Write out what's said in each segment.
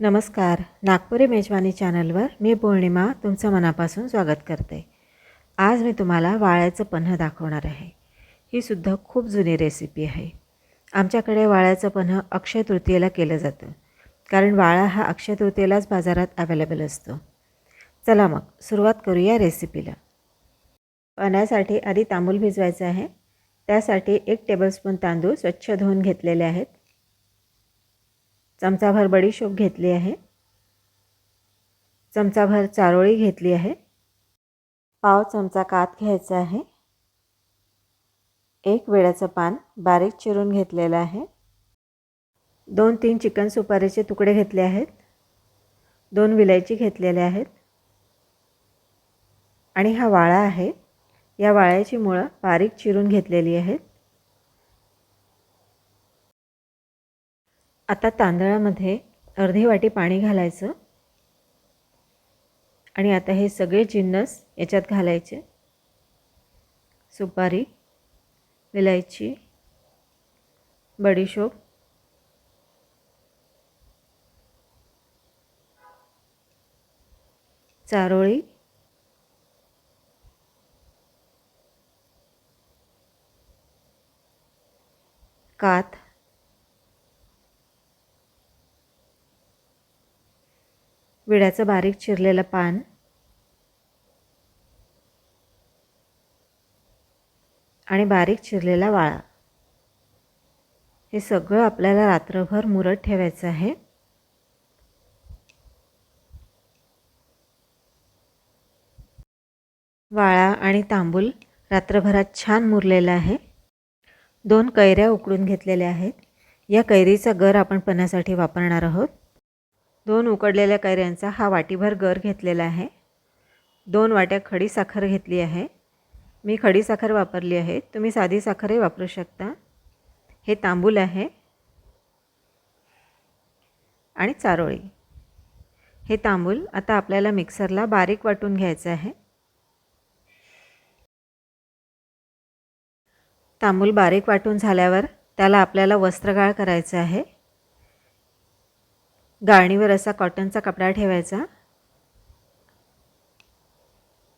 नमस्कार. नागपुरी मेजवानी चॅनलवर मी पौर्णिमा तुमचं मनापासून स्वागत करते. आज मी तुम्हाला वाळ्याचं पन्ह दाखवणार आहे. ही सुद्धा खूप जुनी रेसिपी आहे. आमच्याकडे वाळ्याचं पन्ह अक्षय तृतीयेला केलं जातं. कारण वाळा हा अक्षय तृतीयेलाच बाजारात अवेलेबल असतो. चला मग सुरुवात करूया रेसिपीला पन्ह्यासाठी आधी तांबूल भिजवायचं आहे. त्यासाठी एक टेबलस्पून तांदूळ स्वच्छ धुवून घेतलेले आहेत. चमचाभर बडीशोप घेतली आहे. चमचाभर चारोळी घेतली आहे. पाव चमचा कात घ्यायचा आहे. एक वेळाचं पान बारीक चिरून घेतलेलं आहे. दोन तीन चिकन सुपारीचे तुकडे घेतले आहेत. दोन विलायची घेतलेले आहेत. आणि हा वाळा आहे. या वाळ्याची मुळं बारीक चिरून घेतलेली आहेत. आता तांदळामध्ये अर्धी वाटी पाणी घालायचं. आणि आता हे सगळे जिन्नस याच्यात घालायचे. सुपारी विलायची बडीशोप. चारोळी. कात विड्याचं बारीक चिरलेलं पान. आणि बारीक चिरलेला वाळा. हे सगळं आपल्याला रात्रभर मुरत ठेवायचं आहे. वाळा आणि तांबूल रात्रभरात छान मुरलेला आहे. दोन कैऱ्या उकडून घेतलेल्या आहेत. या कैरीचा गर आपण पण्यासाठी वापरणार आहोत. दोन उकडलेल्या कैऱ्यांचा हा वाटीभर गर घेतलेला आहे. दोन वाट्या खडी साखर घेतली आहे. मी खडी साखर वापरली आहे. तुम्ही साधी साखरही वापरू शकता. हे तांबूल आहे आणि चारोळी. हे तांबूल आता आपल्याला मिक्सरला बारीक वाटून घ्यायचं आहे. तांबूल बारीक वाटून झाल्यावर त्याला आपल्याला वस्त्रगाळ करायचं आहे. गाळणीवर असा कॉटनचा कपडा ठेवायचा.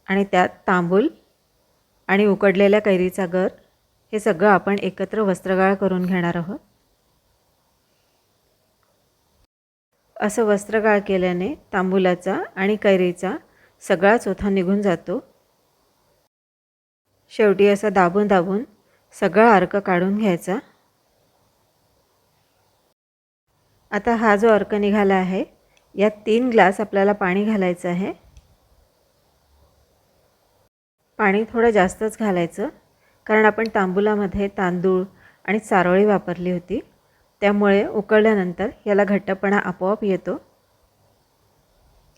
आणि त्यात तांबूल आणि उकडलेल्या कैरीचा गर. हे सगळं आपण एकत्र वस्त्रगाळ करून घेणार आहोत. असं वस्त्रगाळ केल्याने तांबूलाचा आणि कैरीचा सगळा चोथा निघून जातो. शेवटी असं दाबून दाबून सगळा अर्क काढून घ्यायचा. आता हा जो अर्क निघाला आहे यात तीन ग्लास आपल्याला पाणी घालायचं आहे. पाणी थोडं जास्तच घालायचं कारण आपण तांबुलामध्ये तांदूळ आणि चारोळी वापरली होती. त्यामुळे उकळल्यानंतर याला घट्टपणा आपोआप येतो.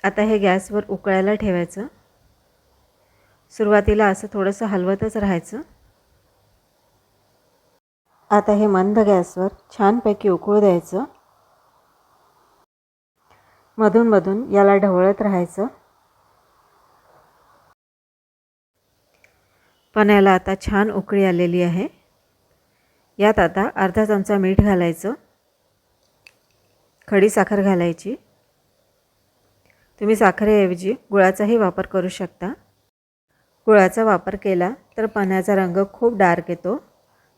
आता हे गॅसवर उकळायला ठेवायचं. सुरुवातीला असं थोडंसं हलवतच राहायचं. आता हे मंद गॅसवर छानपैकी उकळू द्यायचं. मधूनमधून याला ढवळत राहायचं. पण्याला आता छान उकळी आलेली आहे. यात आता अर्धा चमचा मीठ घालायचं. खडी साखर घालायची. तुम्ही साखरेऐवजी गुळाचाही वापर करू शकता. गुळाचा वापर केला तर पाण्याचा रंग खूप डार्क येतो.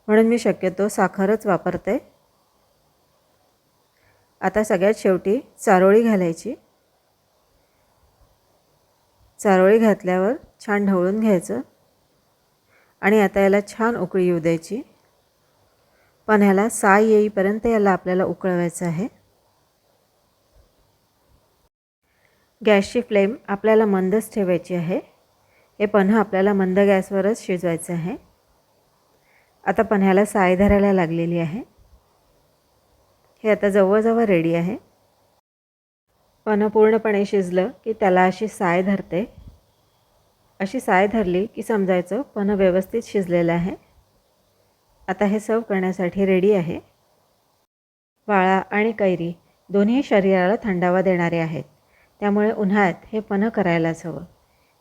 म्हणून मी शक्यतो साखरच वापरते. आता सगळ्यात शेवटी चारोळी घालायची. चारोळी घातल्यावर छान ढवळून घ्यायचं. आणि आता याला छान उकळी येऊ द्यायची. पण ह्याला साय येईपर्यंत याला आपल्याला उकळवायचं आहे. गॅसची फ्लेम आपल्याला मंदच ठेवायची आहे. हे पन्हा आपल्याला मंद गॅसवरच शिजवायचं आहे. आता पन्ह्याला साय धरायला लागलेली आहे. हे आता जवळजवळ रेडी आहे. पण पूर्णपणे शिजलं की त्याला अशी साय धरते. अशी साय धरली की समजायचं पण व्यवस्थित शिजलेलं आहे. आता हे सर्व करण्यासाठी रेडी आहे. वाळा आणि कैरी दोन्ही शरीराला थंडावा देणारे आहेत. त्यामुळे उन्हाळ्यात हे पनं करायलाच हवं.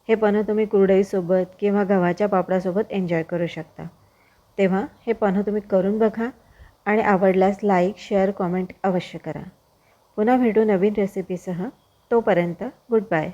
हे पनं तुम्ही कुरडईसोबत किंवा गव्हाच्या पापडासोबत एन्जॉय करू शकता. तेव्हा हे पनं तुम्ही करून बघा. आणि आवडल्यास लाईक शेअर कॉमेंट अवश्य करा. पुन्हा भेटू नवीन रेसिपीसह तोपर्यंत गुड बाय